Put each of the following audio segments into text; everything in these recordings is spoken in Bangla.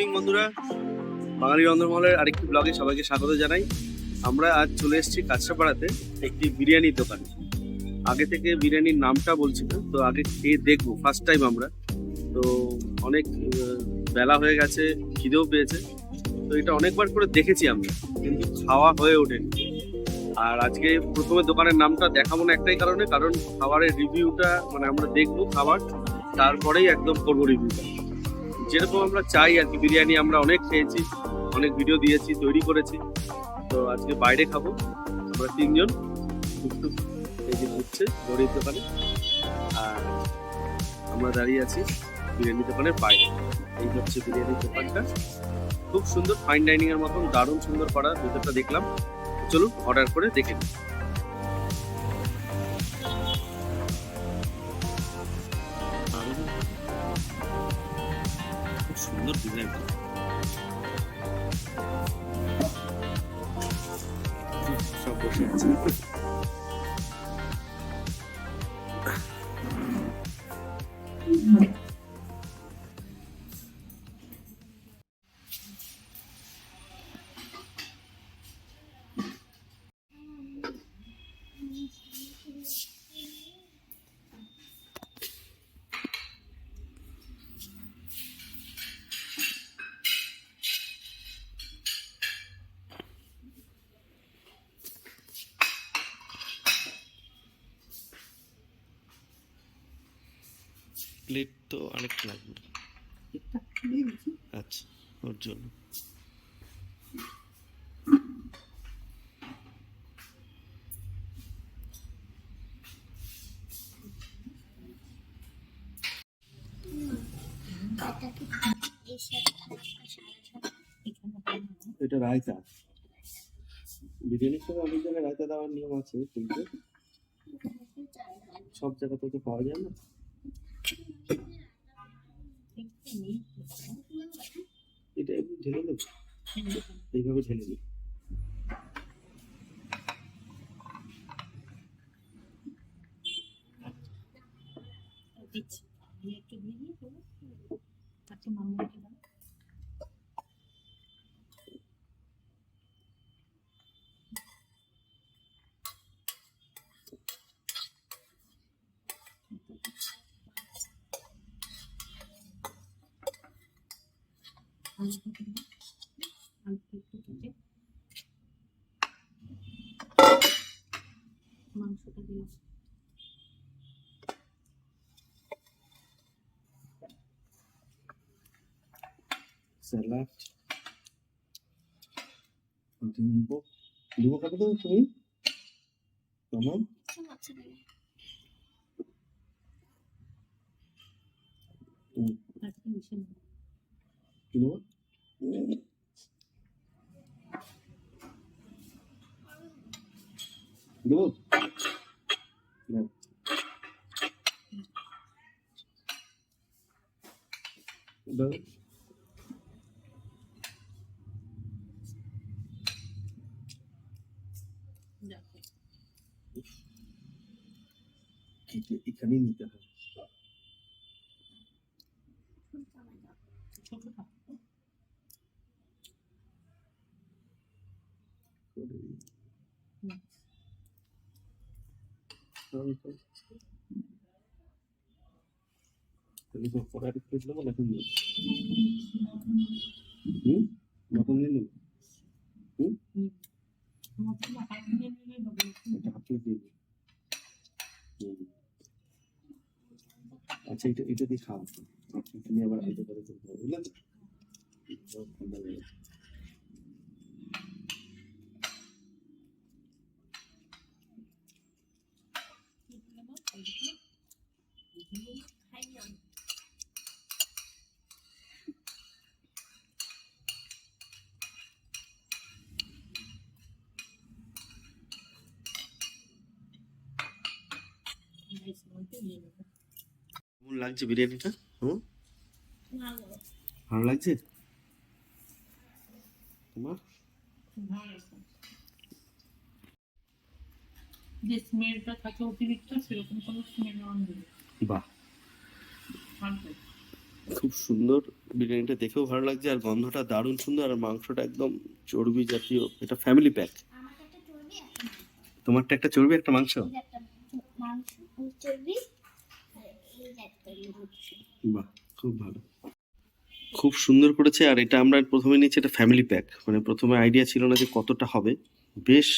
ইভিনিং বন্ধুরা। বাঙালি রন্ধনমহলের আরেকটি ব্লগে সবাইকে স্বাগত জানাই। আমরা আজ চলে এসেছি কাছড়াপাড়াতে একটি বিরিয়ানির দোকানে। আগে থেকে বিরিয়ানির নামটা বলছি না, তো আগে খেয়ে দেখব ফার্স্ট টাইম আমরা। তো অনেক বেলা হয়ে গেছে, খিদেও পেয়েছে। তো এটা অনেকবার করে দেখেছি আমরা, কিন্তু খাওয়া হয়ে ওঠেনি। আর আজকে প্রথমে দোকানের নামটা দেখাবো না একটাই কারণে, কারণ খাবারের রিভিউটা মানে আমরা দেখব খাবার, তারপরেই একদম করব রিভিউটা যেরকম আমরা চাই আর কি, বিরিয়ানি আমরা অনেক খেয়েছি, অনেক ভিডিও দিয়েছি, তৈরি করেছি। তো আজকে বাইরে খাব, আমরা তিনজন। টুকটুক এই যে ঘুরছে গরিব দোকানে। আর আমরা দাঁড়িয়ে আছি বিরিয়ানি দোকানের বাইরে। এই হচ্ছে বিরিয়ানির দোকানটা। খুব সুন্দর ফাইন ডাইনিং এর মতন, দারুণ সুন্দর করা, ভেতরটা দেখলাম। চলুন অর্ডার করে দেখে নিই। প্লেট তো অনেক লাগবে। আচ্ছা ওর জন্য। এটা রায়তা। বিরিয়ানির সঙ্গে অনেক জায়গায় রায়তা দেওয়ার নিয়ম আছে, কিন্তু সব জায়গাতে তো পাওয়া যায় না। এটা এমনি ঢেলে নেব? এইভাবে ঢেলে নেব। মাংসটা দিলাম স্যালাড লিম্বু লিম্বু কাটে দেবো তুমি তোমার আজকে মিশে নেব লিম্বু দেবো নাও। দাও দেখো এটা এখানেই নিতে হবে ছোটটা করে দিই। হুম। তাহলে তো- আচ্ছা এটা এটা দিয়ে খাও এটা নিয়ে আবার আলাদা করে করতে হবে বুঝলেন ঠান্ডা গেছে। কেমন লাগছে বিরিয়ানিটা? হুম? ভালো লাগছে? তোমার? যে স্মেলটা থাকে অতিরিক্ত সেরকম কোনো স্মেল বাহ। খুব সুন্দর বিরিয়ানিটা দেখেও ভালো লাগছে আর গন্ধটা দারুণ সুন্দর আর মাংসটা একদম চর্বি জাতীয় এটা ফ্যামিলি প্যাক তোমারটা একটা চর্বি একটা মাংস মাংস চর্বি আর এই যে একটা মাংস বাহ, খুব ভালো। খুব সুন্দর করেছে, আর এটা আমরা প্রথমে নিয়েছি এটা ফ্যামিলি প্যাক মানে প্রথমে আইডিয়া ছিল না যে কতটা হবে। বেশ,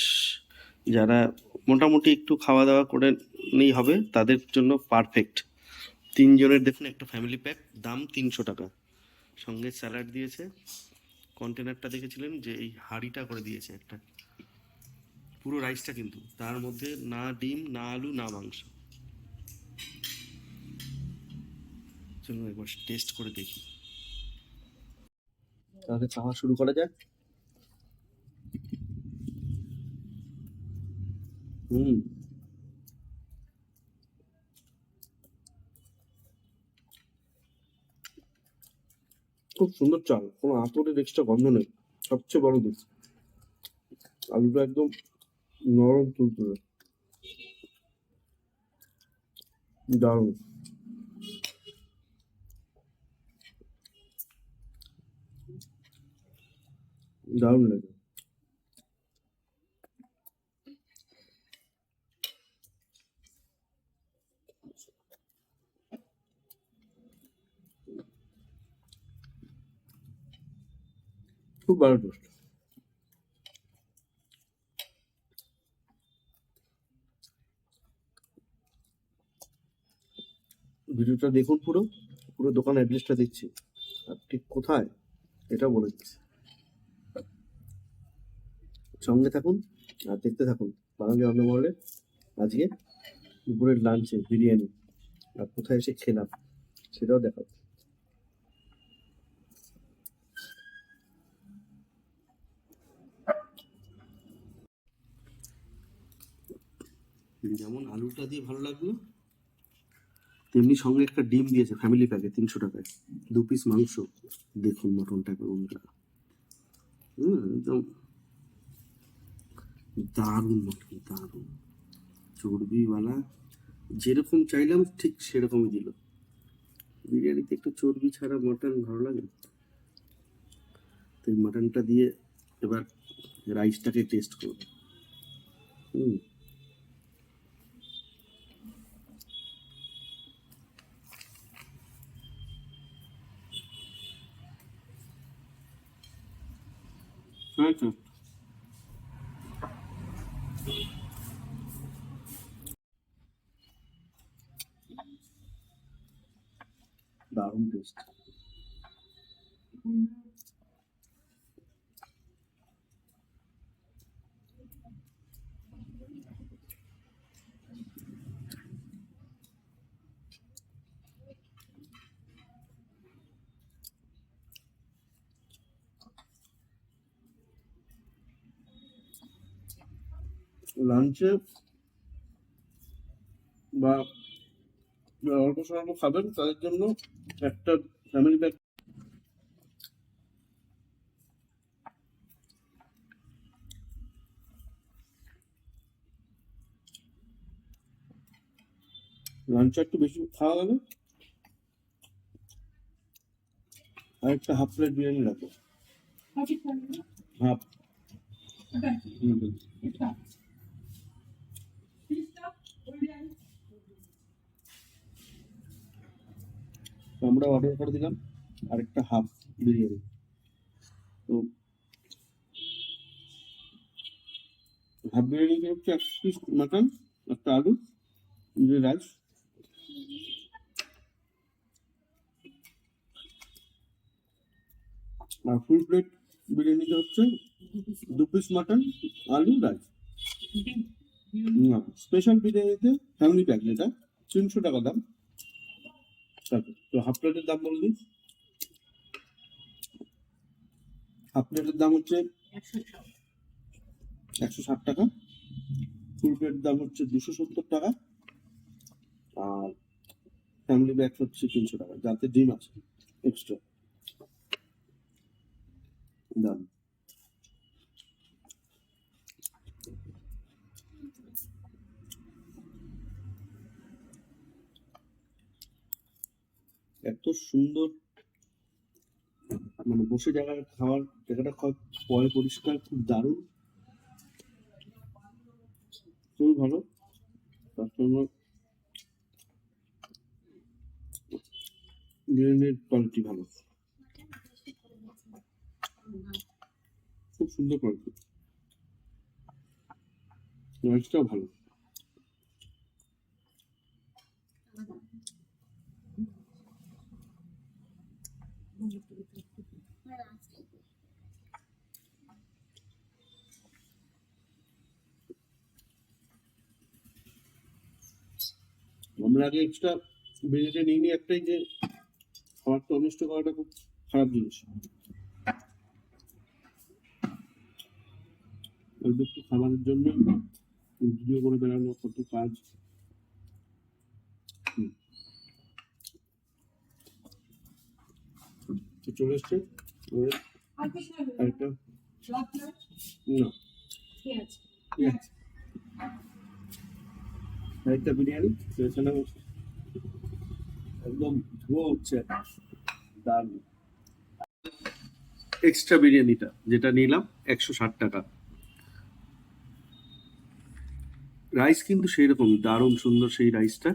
যারা মোটামুটি একটু খাওয়া দাওয়া করে নেই হবে, তাদের জন্য পারফেক্ট তিনজনের দেখুন একটা ফ্যামিলি প্যাক দাম তিনশো টাকা। সঙ্গে স্যালাড দিয়েছে। কন্টেনারটা দেখেছিলেন যে এই হাঁড়িটা করে দিয়েছে একটা। পুরো রাইসটা কিন্তু। তার মধ্যে না ডিম, না আলু, না মাংস। চলুন একবার টেস্ট করে দেখি। তাহলে খাওয়া শুরু করা যাক। হুম। খুব সুন্দর চাল, কোনো আতরের এক্সট্রা গন্ধ নেই, সবচেয়ে বড় দিক আলুটা একদম নরম তুলতুলে। দারুণ। দারুণ লাগে। খুব ভালো টেস্ট ভিডিওটা দেখুন পুরো পুরো দোকান অ্যাড্রেসটা দিচ্ছি আর ঠিক কোথায়? এটা বলে দিচ্ছি। সঙ্গে থাকুন আর দেখতে থাকুন বাঙালি অন্নমহলে আজকে দুপুরের লাঞ্চে বিরিয়ানি। আর কোথায় এসে খেলাম সেটাও দেখাবো। যেমন আলুটা দিয়ে ভালো লাগল তেমনি সঙ্গে একটা ডিম দিয়েছে ফ্যামিলি প্যাকে তিনশো টাকায়। দু পিস মাংস। দেখুন মটনটাকে বন্ধুরা হুম একদম। দারুণ মটন দারুণ। চর্বিওয়ালা যেরকম চাইলাম ঠিক সেরকমই দিল। বিরিয়ানিতে একটু চর্বি ছাড়া মটন ভালো লাগে? তো এই মটনটা দিয়ে এবার রাইসটাকে টেস্ট করব। হুম। আচ্ছা দারুণ টেস্ট লাঞ্চে বা যারা অল্প স্বল্প খাবেন তাদের জন্য একটা ফ্যামিলি প্যাক লাঞ্চে একটু বেশি খাওয়া গেলে আর একটা হাফ প্লেট বিরিয়ানি রাখো? হাফ হুম এটা। পিসটা, বিরিয়ানি। তো আমরা অর্ডার করে দিলাম আরেকটা হাফ বিরিয়ানি। তো হাফ বিরিয়ানিতে হচ্ছে এক পিস মাটন একটা আলু রাইস আর ফুল প্লেট বিরিয়ানিতে হচ্ছে দু পিস মাটন আলু রাইস স্পেশাল বিরিয়ানিতে ফ্যামিলি প্যাক যেটা তিনশো টাকা দাম। তো হাফ প্লেটের দাম বলে দিই হাফ প্লেটের দাম হচ্ছে একশো ষাট। টাকা। ফুল প্লেটের দাম হচ্ছে দুশো সত্তর টাকা। আর ফ্যামিলি প্যাক হচ্ছে তিনশো টাকা। যাতে ডিম আছে এক্সট্রা দাম। এত সুন্দর মানে বসে জায়গা, খাওয়ার জায়গাটা খুব পয় পরিষ্কার, খুব দারুণ। খুবই ভালো। তার সঙ্গে বিরিয়ানির কোয়ালিটি ভালো। খুব সুন্দর কোয়ালিটি রাইসটাও ভালো। আমরা আগে এক্সট্রা বিরিয়ানি নিয়ে নিই একটাই যে খাবারটা অনিষ্ট করাটা খুব খারাপ জিনিস একটু খাবারের জন্য ভিডিও করে বেড়ানো কত কাজ চলে এসছে? আরেকটা? না ঠিক আছে। আরেকটা বিরিয়ানি এখানে একদম ধোয়া উঠছে দারুণ এক্সট্রা বিরিয়ানিটা যেটা নিলাম, একশো ষাট টাকা। রাইস কিন্তু সেই রকমই দারুণ সুন্দর সেই রাইসটা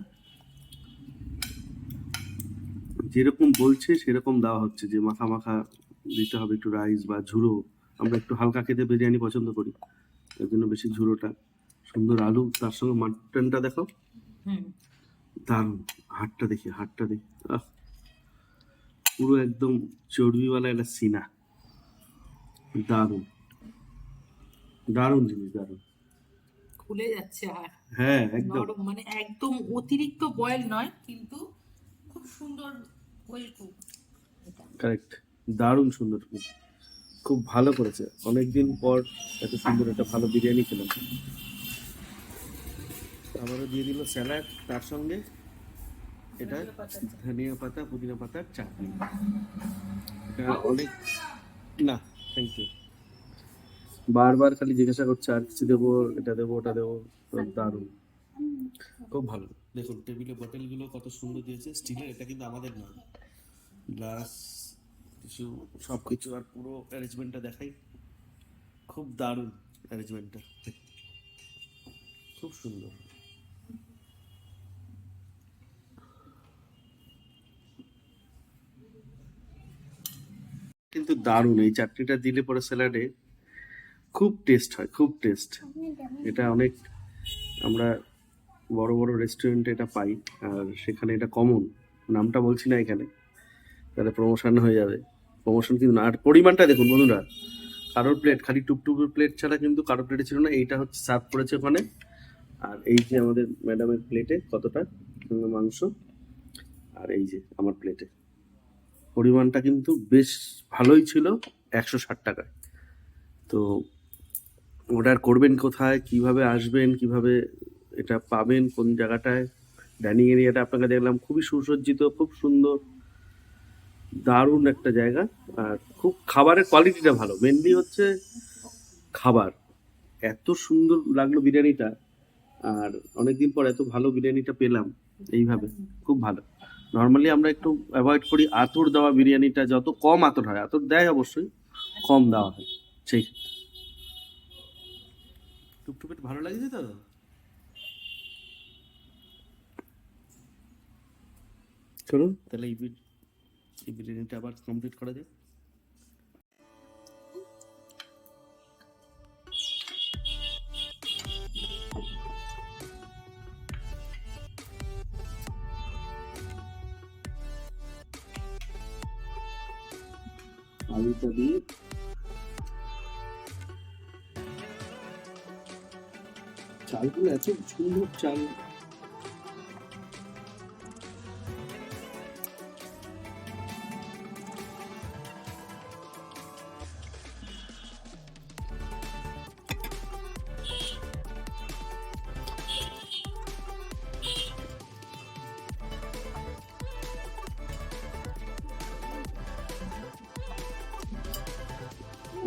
যেরকম বলছে, সেরকম দেওয়া হচ্ছে, যে মাখা মাখা দিতে হবে একটু রাইস বা ঝুড়ো। আমরা একটু হালকা খেতে বিরিয়ানি পছন্দ করি এর জন্য বেশি ঝুড়োটা। সুন্দর আলু তার সঙ্গে মাটনটা দেখো। দারুণ হাটটা দেখি হাটটা দেখি। পুরো একদম চর্বিওয়ালা একটা সিনা। দারুণ। দারুণ জিনিস দারুণ। খুলে যাচ্ছে আর। হ্যাঁ একদম। মানে একদম অতিরিক্ত বয়েল নয় কিন্তু খুব সুন্দর ওয়েল কুক কারেক্ট দারুণ সুন্দর খুব খুব ভালো করেছে। অনেকদিন পর এত সুন্দর একটা ভালো বিরিয়ানি খেলাম। আবারও দিয়ে দিল স্যালাড, তার সঙ্গে এটা ধনিয়া পাতা, পুদিনা পাতার চাটনি। এটা অনেক না থ্যাংক ইউ বারবার খালি জিজ্ঞাসা করছে, আর কিছু দেবো, এটা দেবো, ওটা দেবো দারুণ। খুব ভালো। দেখুন, টেবিলে বোতলগুলো কত সুন্দর দিয়েছে, স্টিলের, এটা কিন্তু আমাদের না। গ্লাস, কিছু সব কিছু আর পুরো অ্যারেঞ্জমেন্টটা দেখাই। খুব দারুণ অ্যারেঞ্জমেন্টটা। খুব সুন্দর। কিন্তু দারুণ। এই চাটনিটা দিলে পরে স্যালাডে খুব টেস্ট হয়, খুব টেস্ট এটা অনেক আমরা বড় বড় রেস্টুরেন্টে এটা পাই, আর সেখানে এটা কমন নামটা বলছি না এখানে, তাহলে প্রমোশন হয়ে যাবে। প্রমোশন কিন্তু না, আর পরিমাণটা দেখুন বন্ধুরা, কারোর প্লেট খালি টুকটুকের প্লেট ছাড়া কিন্তু কারোর প্লেটে ছিল না, এইটা হচ্ছে সার্ভ করেছে ওখানে। আর এই যে আমাদের ম্যাডামের প্লেটে কতটা? মাংস। আর এই যে আমার প্লেটে পরিমাণটা কিন্তু বেশ ভালোই ছিল, একশো ষাট টাকায়। তো অর্ডার করবেন কোথায়, কীভাবে আসবেন, কীভাবে এটা পাবেন, কোন জায়গাটায়? ডাইনিং এরিয়াটা আপনাকে দেখলাম খুবই সুসজ্জিত, খুব সুন্দর, দারুণ একটা জায়গা। আর খুব খাবারের কোয়ালিটিটা ভালো। মেনলি হচ্ছে খাবার। এত সুন্দর লাগল বিরিয়ানিটা, আর অনেকদিন পর এত ভালো বিরিয়ানিটা পেলাম, এইভাবে। খুব ভালো। নর্মালি আমরা একটু অ্যাভয়েড করি আতর দেওয়া বিরিয়ানিটা যত কম আতর হয় আতর দেয় অবশ্যই কম দেওয়া হয় সেই ক্ষেত্রে। টুকটুকে ভালো লাগছে তো? চলুন। তাহলে এই বিরিয়ানিটা আবার কমপ্লিট করা যায় চাল।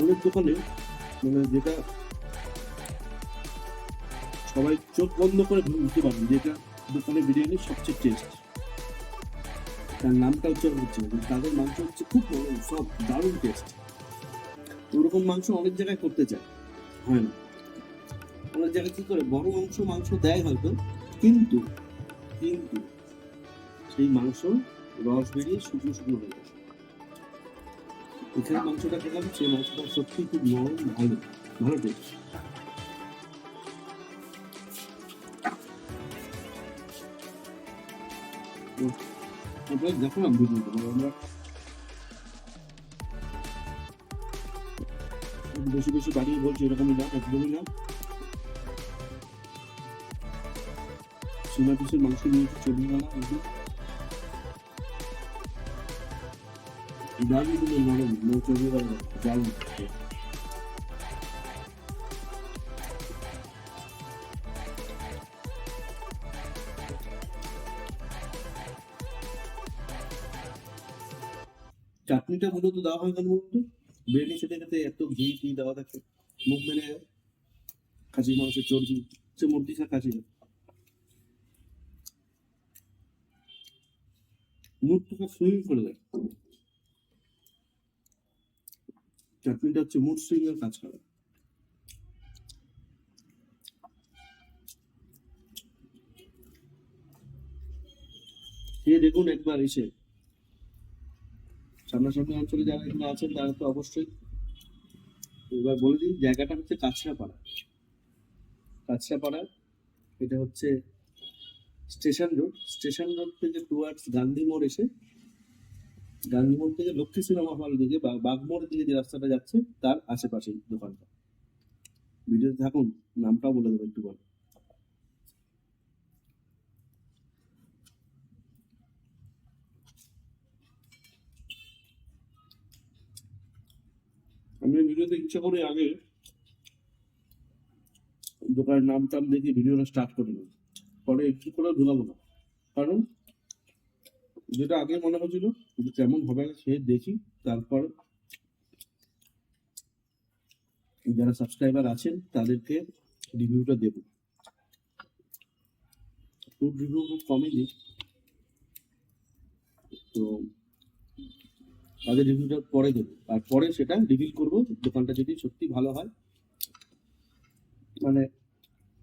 অনেক দোকানে মানে যেটা সবাই চোখ বন্ধ করে বুঝতে পারেন যেটা দোকানে বিরিয়ানি সবচেয়ে টেস্ট তার নামটা হচ্ছে না, তাদের মাংস হচ্ছে খুব সব দারুণ টেস্ট ওরকম মাংস অনেক জায়গায় করতে চায় হয় না। অনেক জায়গায় কি করে বড় মাংস মাংস দেয় হয়তো কিন্তু কিন্তু সেই মাংস রস বেরিয়ে শুকনো শুকনো হয়ে যায়। এখানে মাংসটা খেলাম সেই মাংসটা সত্যি খুব নরম ভালো ভালো টেস্ট আপনারা দেখো না ভিডিওটা মানে আমরা বেশি বেশি বাড়িয়ে বলছি, এরকমই না, একদমই না। সোনা পিসের মাংস নিয়ে চলে গেল একদম। দারুণ নরম নো চলে গেল দারুণ। চাটনিটা মূলত দেওয়া হয় কেন বলুন তো বিরিয়ানি খেতে খেতে এত ঘি টি দেওয়া থাকে। মুখ যায়। খাসির মাংসের চর্বি, সে মুরগি খা খাসি না মুখটাকে সুইং করে দেয়। চাটনিটা হচ্ছে মুড সুইং এর কাজ করে। দেখুন একবার এসে। সামনাসামনি অঞ্চলে যারা এখানে আছেন, তারা তো অবশ্যই এবার বলে দিই, জায়গাটা হচ্ছে কাছড়াপাড়া কাছড়াপাড়া এটা হচ্ছে স্টেশন রোড। স্টেশন রোড থেকে টুয়ার্ডস গান্ধী মোড় এসে, গান্ধী মোড় থেকে লক্ষ্মী সিনেমা হল দিকে বা বাগমোড়ের দিকে যে রাস্তাটা যাচ্ছে, তার আশেপাশেই দোকানটা। ভিডিওতে থাকুন, নামটাও বলে দেবো একটু পরে আমি ভিডিওতে ইচ্ছা করে আগে দোকানের নাম টাম দেখে ভিডিওটা স্টার্ট করি না পরে একটু করে ঢুকাবো না। কারণ যেটা আগে মনে হচ্ছিল যে কেমন হবে সে দেখি, তারপর যারা সাবস্ক্রাইবার আছেন তাদেরকে রিভিউটা দেব। রিভিউ খুব কমই দিই। তো তাদের রিভিউটা পরে দেবো। আর পরে সেটা রিভিল করব দোকানটা যদি সত্যি ভালো হয়। মানে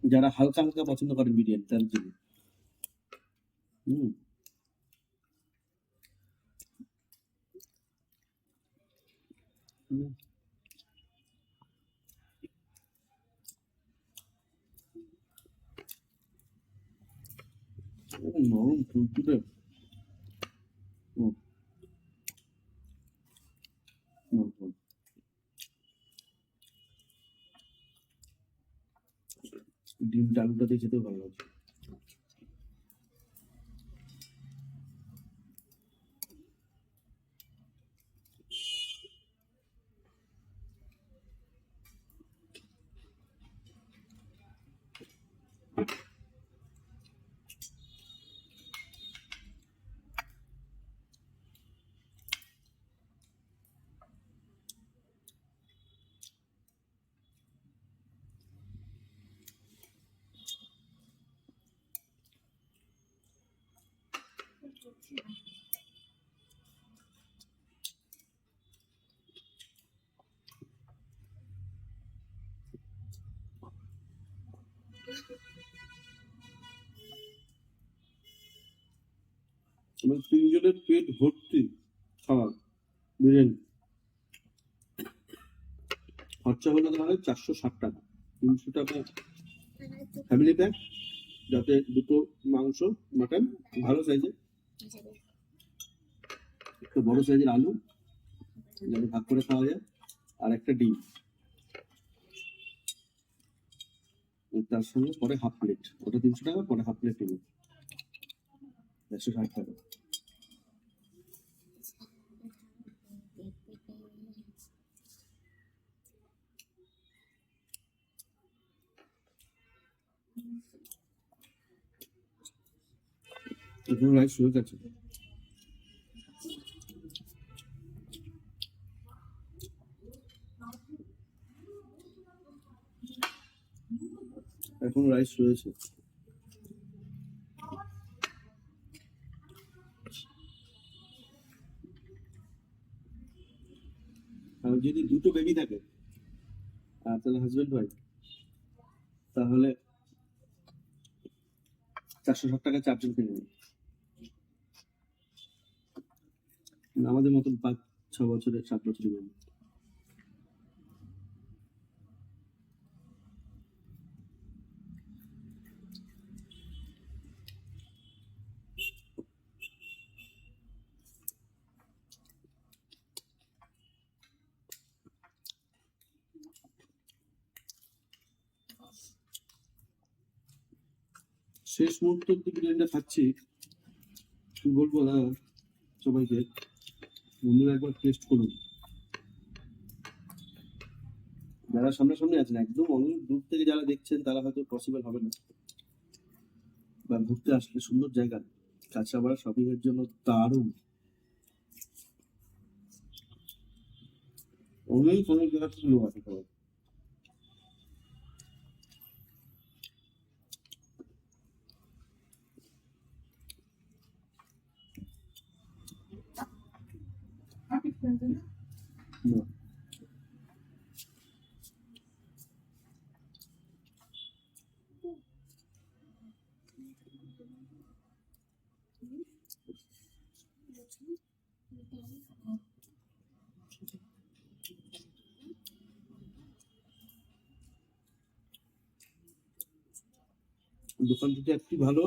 যারা হালকা হালকা পছন্দ করেন বিরিয়ানি তার জন্য। হুম। নরম হুম, হুম। ডিমটা আলুটা দিয়ে খেতেও ভালো লাগছে। আমার তিনজনের পেট ভর্তি খাবার বিরিয়ানি। খরচা হলো তাহলে চারশো ষাট টাকা। তিনশো টাকা ফ্যামিলি প্যাক যাতে দুটো মাংস মাটন ভালো সাইজের একটা বড় সাইজের আলু, যাতে ভাগ করে খাওয়া যায়, আর একটা ডিম। তার সঙ্গে পরে হাফ প্লেট ওটা তিনশো টাকা, পরে হাফ প্লেট নেব। একশো ষাট টাকা। এখন রাইস হয়ে গেছে। প্রাইস রয়েছে। যদি দুটো বেবি থাকে তাহলে হাজবেন্ড ওয়াইফ তাহলে চারশো ষাট টাকা চারজন কিনে নেবে আমাদের মতন পাঁচ, ছ বছরের সাত বছরের বেবি শেষ মুহূর্ত বিরিয়ানিটা খাচ্ছি বলব না সবাইকে। বন্ধুরা, একবার টেস্ট করুন। যারা সামনাসামনি আছেন, একদম অনেক দূর থেকে যারা দেখছেন, তারা হয়তো পসিবল হবে না। বা ঘুরতে আসলে সুন্দর জায়গা। কাঁচরাপাড়া শপিং এর জন্য দারুণ। অনেক অনেক জায়গা লোক আছে, সবাই। দোকানটিতে একটি ভালো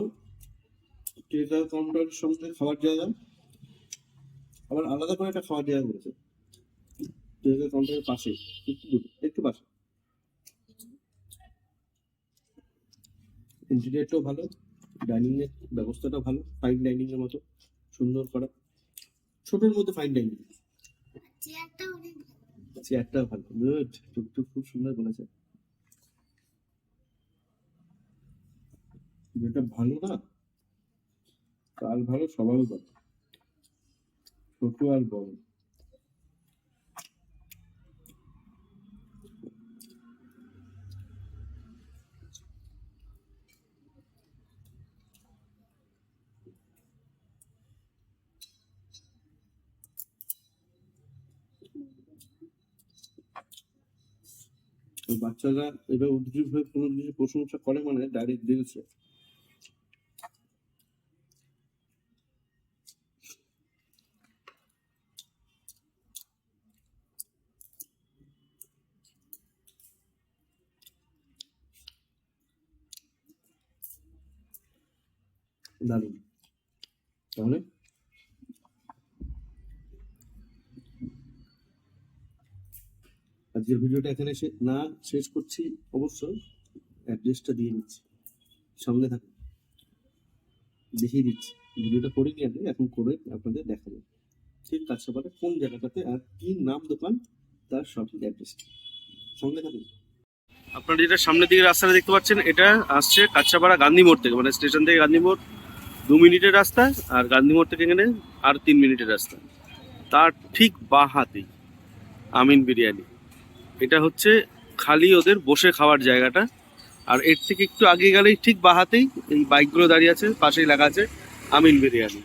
টেকা কাউন্টারের সঙ্গে খাবার জায়গা আবার আলাদা করে একটা খাওয়ার জায়গা করেছে টেকা কাউন্টারের পাশে একটু দূরে একটু পাশে। ইন্টেরিয়ারটাও ভালো ডাইনিং এর ব্যবস্থাটাও ভালো ফাইন ডাইনিং এর মতো সুন্দর করা। ছোটোর মধ্যে ফাইন ডাইনিং। চেয়ারটাও ভালো। গুড টুকটুক খুব সুন্দর বলেছে। যেটা ভালো না? কাল ভালো সবাই ভালো। ছোট বাচ্চারা এবার উদ্গ্রীব হয়ে কোনো কিছু প্রশংসা করে মানে ডাইরেক্ট দিয়েছে দারুণ তাহলে? আজকের ভিডিওটা এখানে না শেষ করছি অবশ্যই অ্যাড্রেসটা দিয়ে দিচ্ছি সঙ্গে থাকুন দেখিয়ে দিচ্ছি। ভিডিওটা করে নিয়ে আসবে, এখন করে আপনাদের দেখাবো। ঠিক কাছাপাড়া কোন জায়গাটাতে আর কি নাম দোকান, তার সঠিক অ্যাড্রেস সঙ্গে থাকুন। আপনারা যেটা সামনের দিকে রাস্তাটা দেখতে পাচ্ছেন, এটা আসছে কাছাপাড়া গান্ধী মোড় থেকে মানে স্টেশন থেকে গান্ধী মোড়। দু মিনিটের রাস্তা আর গান্ধী মোড় থেকে এখানে আর তিন মিনিটের রাস্তা। তার ঠিক বা হাতেই আমিন বিরিয়ানি। এটা হচ্ছে খালি ওদের বসে খাওয়ার জায়গাটা। আর এর থেকে একটু আগে গেলেই ঠিক বাহাতেই এই বাইকগুলো দাঁড়িয়ে আছে, পাশেই লেখা আছে, আমিন বিরিয়ানি।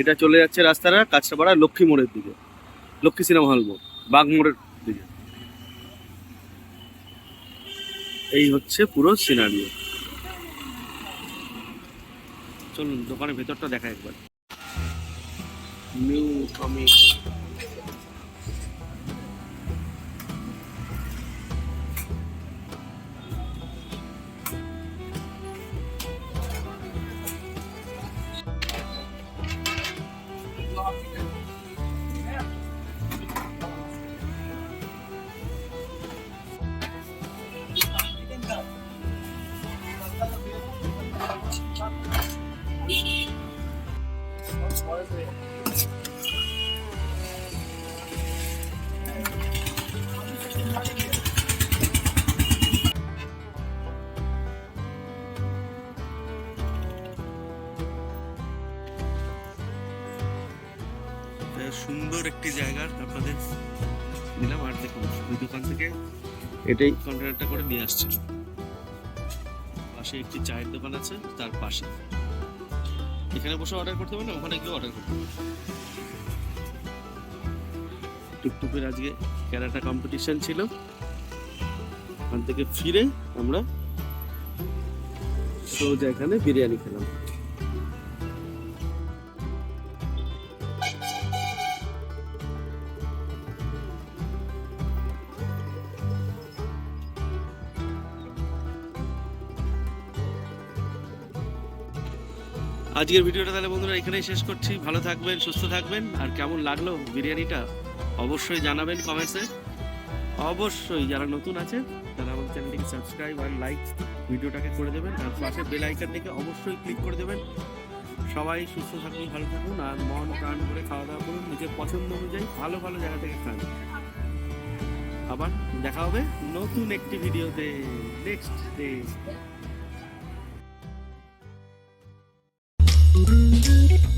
এটা চলে যাচ্ছে রাস্তাটা কাছড়াপাড়া লক্ষ্মী মোড়ের দিকে। লক্ষ্মী সিনেমা হল মোড় বাগ মোড়ের দিকে। এই হচ্ছে পুরো সিনারিও চলুন দোকানের ভেতরটা দেখা একবার। নিউ আমিন সুন্দর একটি জায়গা আপনাদের দিলাম আর দেখুন ওই দোকান থেকে এটাই। কন্টেনারটা করে নিয়ে আসছে পাশে একটি চায়ের দোকান আছে তার পাশে। এখানে বসে অর্ডার করতে পারেন ওখানে গিয়ে অর্ডার করতে হবে। টুকটুকের আজকে ক্যারাটা কম্পিটিশন ছিল। ওখান থেকে ফিরে আমরা সোজা এখানে বিরিয়ানি খেলাম। আজকের ভিডিওটা তাহলে বন্ধুরা এখানেই শেষ করছি। ভালো থাকবেন, সুস্থ থাকবেন। আর কেমন লাগল বিরিয়ানিটা? অবশ্যই জানাবেন কমেন্টসে অবশ্যই যারা নতুন আছে তারা আমাদের চ্যানেলটিকে সাবস্ক্রাইব আর লাইক ভিডিওটাকে করে দেবেন। আর পাশে বেল আইকনটিকে অবশ্যই ক্লিক করে দেবেন। সবাই সুস্থ থাকুন ভালো থাকুন আর মন প্রাণ করে খাওয়া দাওয়া করুন। নিজের পছন্দ অনুযায়ী ভালো ভালো জায়গা থেকে খান। আবার দেখা হবে নতুন একটি ভিডিওতে। Next day Thank you.